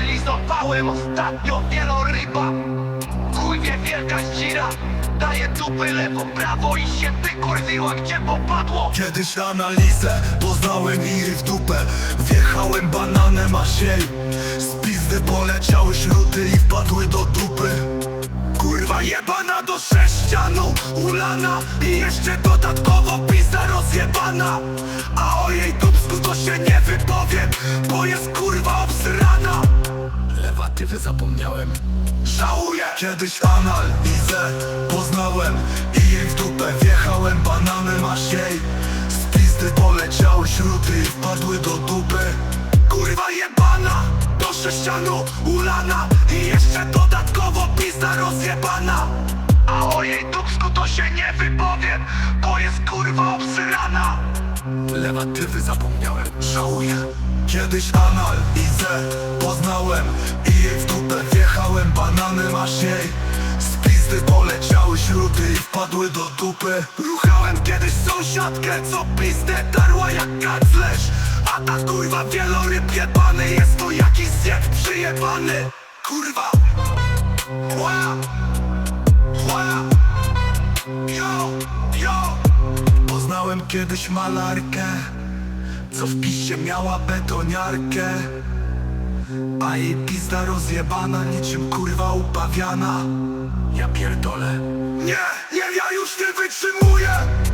analizowałem ostatnio wieloryba. Chuj wie wielka ścira Daje dupy lewo, prawo i się wykurwiła gdzie popadło? Kiedyś analizę, poznałem Iry w dupę. Wjechałem bananem, a siej Z pizdy poleciały śruty i wpadły do dupy. Kurwa jebana do sześcianu Ulana i jeszcze dodatkowo pizda rozjebana. A o jej dupsku to się nie wypowiem Bo jest kurwa Lewatywy zapomniałem? Żałuję Kiedyś analizę poznałem I jej w dupę wjechałem bananem aż jej Z pizdy poleciały śruty i wpadły do dupy. Kurwa jebana Do sześcianu ulana I jeszcze dodatkowo pizda rozjebana. A o jej dupsku to się nie wypowiem Bo jest kurwa obsrana Lewatywy zapomniałem, żałuję Kiedyś poznałem I jej w wpadły do dupy. Ruchałem kiedyś sąsiadkę, co pizdę darła jak kaclerz. A ta kurwa wieloryb jebany jest to jakiś zjeb przyjebany. Kurwa. Yo, yo. Poznałem kiedyś malarkę Co w piście miała betoniarkę. A jej pizda rozjebana niczym kurwa upawiana. Ja pierdolę. Nie, już nie wytrzymuję.